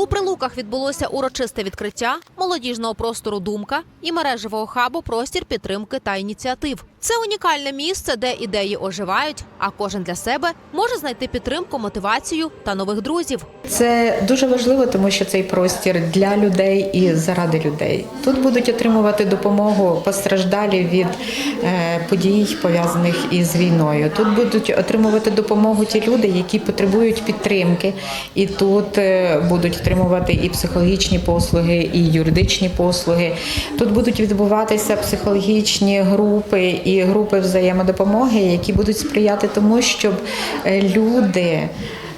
У прилуках відбулося урочисте відкриття молодіжного простору Думка і мережевого хабу Простір підтримки та ініціатив. Це унікальне місце, де ідеї оживають, а кожен для себе може знайти підтримку, мотивацію та нових друзів. Це дуже важливо, тому що цей простір для людей і заради людей. Тут будуть отримувати допомогу постраждалі від е, подій, пов'язаних із війною. Тут будуть отримувати допомогу ті люди, які потребують підтримки, і тут е, будуть отримувати і психологічні послуги, і юридичні послуги. Тут будуть відбуватися психологічні групи і групи взаємодопомоги, які будуть сприяти тому, щоб е, люди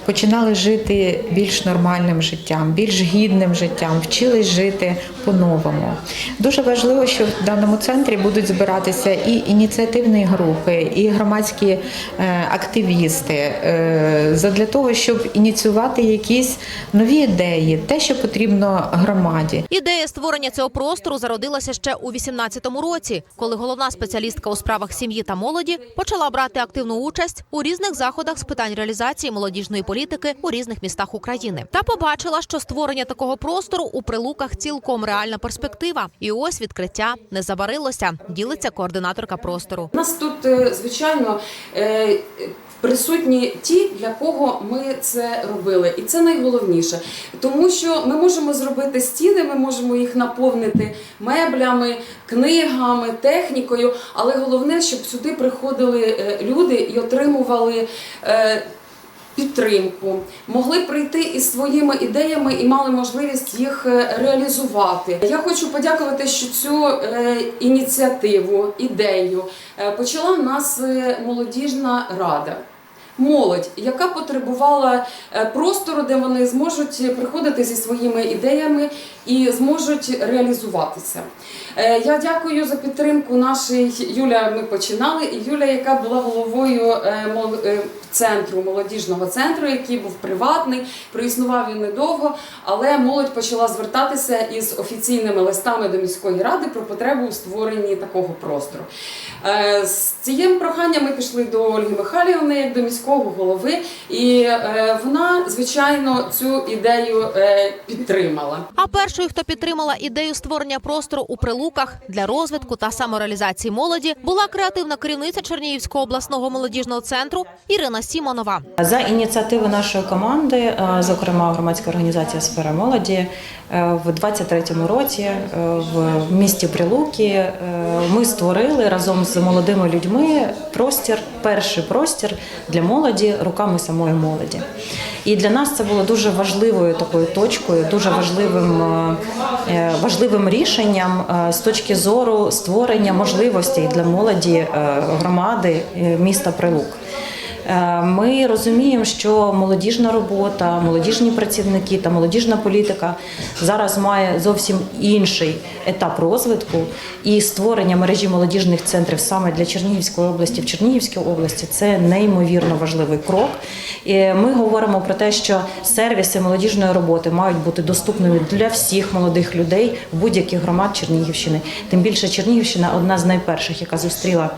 починали жити більш нормальним життям, більш гідним життям, вчились жити по-новому. Дуже важливо, що в даному центрі будуть збиратися і ініціативні групи, і громадські е, активісти е, задля того, щоб ініціювати якісь нові ідеї, те, що потрібно громаді. Ідея створення цього простору зародилася ще у 18-му році, коли головна спеціалістка у справах сім'ї та молоді почала брати активну участь у різних заходах з питань реалізації молодіжної політики у різних містах України. Та побачила, що створення такого простору у прилуках цілком реальна перспектива. І ось відкриття не забарилося. Ділиться координаторка простору. У нас тут, е, звичайно, е, присутні ті, для кого ми це робили, і це найголовніше, тому що ми можемо зробити стіни, ми можемо їх наповнити меблями, книгами, технікою, але головне, щоб сюди приходили е, люди і отримували. Підтримку могли прийти із своїми ідеями і мали можливість їх е, реалізувати. Я хочу подякувати, що цю е, ініціативу, ідею е, почала в нас молодіжна рада. Молодь, яка потребувала е, простору, де вони зможуть приходити зі своїми ідеями і зможуть реалізуватися. Е, Я дякую за підтримку нашої Юля. Ми починали. Юля, яка була головою е, центру молодіжного центру, який був приватний, проіснував він недовго, але молодь почала звертатися із офіційними листами до міської ради про потребу у створенні такого простору. З цим проханням ми пішли до Ольги Михайлівни, як до міського голови, і е, вона, звичайно, цю ідею е, підтримала. А першою, хто підтримала ідею створення простору у прилуках для розвитку та самореалізації молоді, була креативна керівниця Чернігівського обласного молодіжного центру Ірина Сімонова. За ініціативи нашої команди, е, зокрема громадська організація Сфера молоді, в 23-му році в місті Прилуки ми створили разом з молодими людьми простір, перший простір для молоді руками самої молоді. І для нас це було дуже важливою такою точкою, дуже важливим, е, е, важливим рішенням е, з точки зору створення можливостей для молоді громади міста Прилук. Е, Ми розуміємо, що молодіжна робота, молодіжні працівники та молодіжна політика зараз має зовсім інший етап розвитку і створення мережі молодіжних центрів саме для Чернігівської області в Чернігівській області це неймовірно важливий крок. І ми говоримо про те, що сервіси молодіжної роботи мають бути доступними для всіх молодих людей в будь-яких громад Чернігівщини. Тим більше Чернігівщина одна з найперших, яка зустріла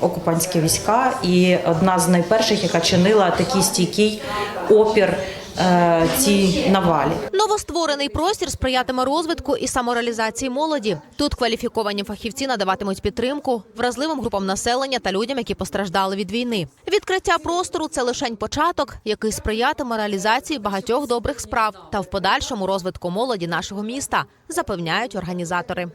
окупантські війська, і одна з найперших, яка чинила такий стійкий опір е, цій навалі. Новостворений простір сприятиме розвитку і самореалізації молоді. Тут кваліфіковані фахівці надаватимуть підтримку вразливим групам населення та людям, які постраждали від війни. Відкриття простору це лишень початок, який сприятиме реалізації багатьох добрих справ та в подальшому розвитку молоді нашого міста, запевняють організатори.